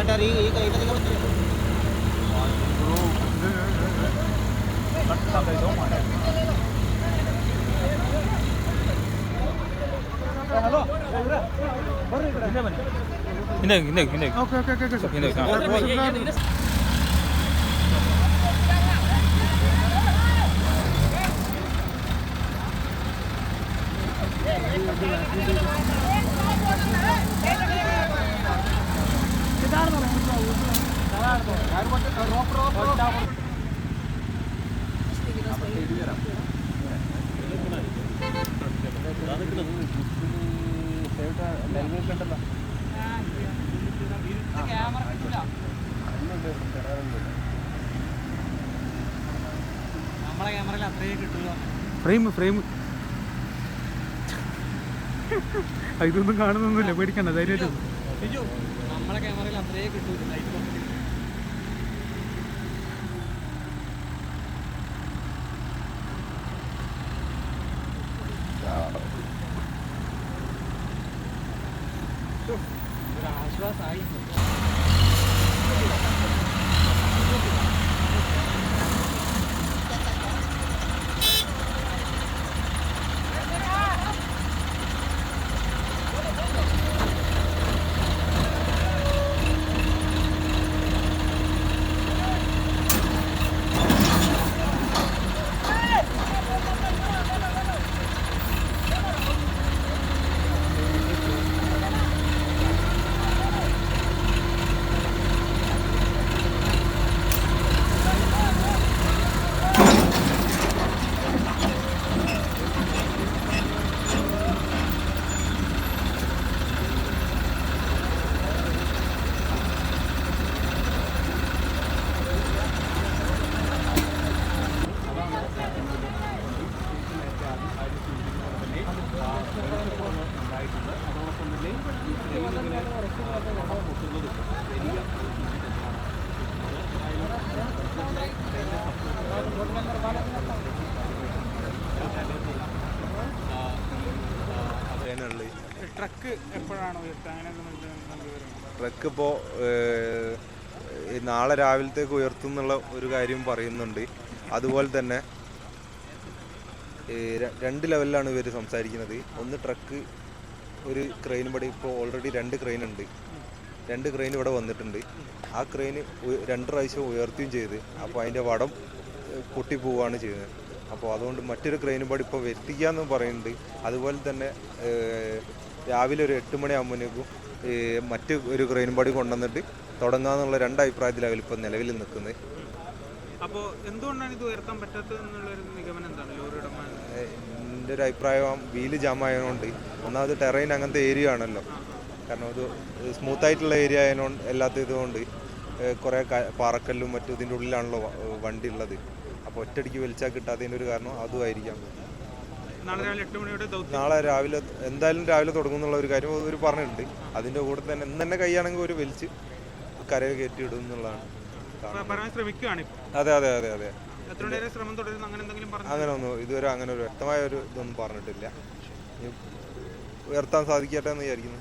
ಕಟಾರಿ ಈಗ ಈಗ ಈಗ ಬರ್ತೀವಿ ಹಲೋ ಬರ್ರಿ ಹಿಂದೆ ಬನ್ನಿ ಹಿಂದೆ ಹಿಂದೆ ಹಿಂದೆ ಓಕೆ ಓಕೆ ಓಕೆ ಹಿಂದೆ നമ്മളെ ക്യാമറയിൽ ഫ്രെയിം. ഫ്രെയിം ഇതൊന്നും കാണുന്നൊന്നുമില്ല പേടിക്കണ്ട ധൈര്യമായിട്ട്. നമ്മളെ ക്യാമറയിൽ അത്രയേ കിട്ടൂ ലൈറ്റ് 对。ട്രക്ക് എപ്പോഴാണോ ട്രക്ക് ഇപ്പോൾ നാളെ രാവിലത്തേക്ക് ഉയർത്തും എന്നുള്ള ഒരു കാര്യം പറയുന്നുണ്ട്. അതുപോലെ തന്നെ രണ്ട് ലെവലിലാണ് ഇവർ സംസാരിക്കുന്നത്. ഒന്ന് ട്രക്ക് ഒരു ക്രെയിൻ ഇവിടെ ഇപ്പോൾ ഓൾറെഡി രണ്ട് ക്രെയിൻ ഉണ്ട്. രണ്ട് ക്രെയിൻ ഇവിടെ വന്നിട്ടുണ്ട്. ആ ക്രെയിൻ രണ്ട് പ്രാവശ്യം ഉയർത്തുകയും ചെയ്ത്. അപ്പോൾ അതിന്റെ വടം പൊട്ടിപ്പോവാണ് പൊട്ടിപ്പോവുകയാണ് ചെയ്യുന്നത്. അപ്പോൾ അതുകൊണ്ട് മറ്റൊരു ക്രെയിനും കൂടി ഇപ്പോൾ വരുത്തിക്കാന്ന് പറയുന്നുണ്ട്. അതുപോലെ തന്നെ രാവിലെ ഒരു എട്ട് മണിയാകുമ്പോഴേക്കും മറ്റ് ഒരു ക്രെയിൻ കൂടി കൊണ്ടുവന്നിട്ട് തുടങ്ങാന്നുള്ള രണ്ട് അഭിപ്രായത്തിലാണ് ഇപ്പോൾ നിലവിൽ നിൽക്കുന്നത്. അപ്പോൾ എന്തുകൊണ്ടാണ് ഇത് ഉയർത്താൻ പറ്റാത്തത് എന്നുള്ളൊരു നിഗമനം എന്താണ്? ലോറി ഉടമ എന്റെ ഒരു അഭിപ്രായം വീൽ ജാം ആയതുകൊണ്ട് ഒന്നാമത് ടെറൈൻ അങ്ങനത്തെ ഏരിയ ആണല്ലോ. കാരണം അത് സ്മൂത്ത് ആയിട്ടുള്ള ഏരിയ ആയതുകൊണ്ട് അല്ലാത്ത ഇതുകൊണ്ട് കുറേ പാറക്കല്ലും മറ്റും ഇതിന്റെ ഉള്ളിലാണല്ലോ വണ്ടി ഉള്ളത് അപ്പോൾ ഒറ്റയടിക്ക് വലിച്ചാൽ കിട്ടാത്തതിന്റെ ഒരു കാരണം അതുമായിരിക്കാം നാളെ രാവിലെ എട്ട് മണിയോടെ ദൗത്യം. നാളെ രാവിലെ എന്തായാലും രാവിലെ തുടങ്ങുന്നുള്ള ഒരു കാര്യം ഒരു പറഞ്ഞിട്ടുണ്ട്. അതിന്റെ കൂടെ തന്നെ ഇന്ന് തന്നെ കൈയാണെങ്കിൽ ഒരു വലിച്ച് കരയിൽ കയറ്റി ഇടും എന്നുള്ളതാണ് അതെ അതെ അതെ അതെ. അങ്ങനെ ഒന്നും ഇതുവരെ അങ്ങനെ ഒരു വ്യക്തമായ ഒരു ഇതൊന്നും പറഞ്ഞിട്ടില്ല. ഉയർത്താൻ സാധിക്കട്ടെ എന്ന് വിചാരിക്കുന്നു.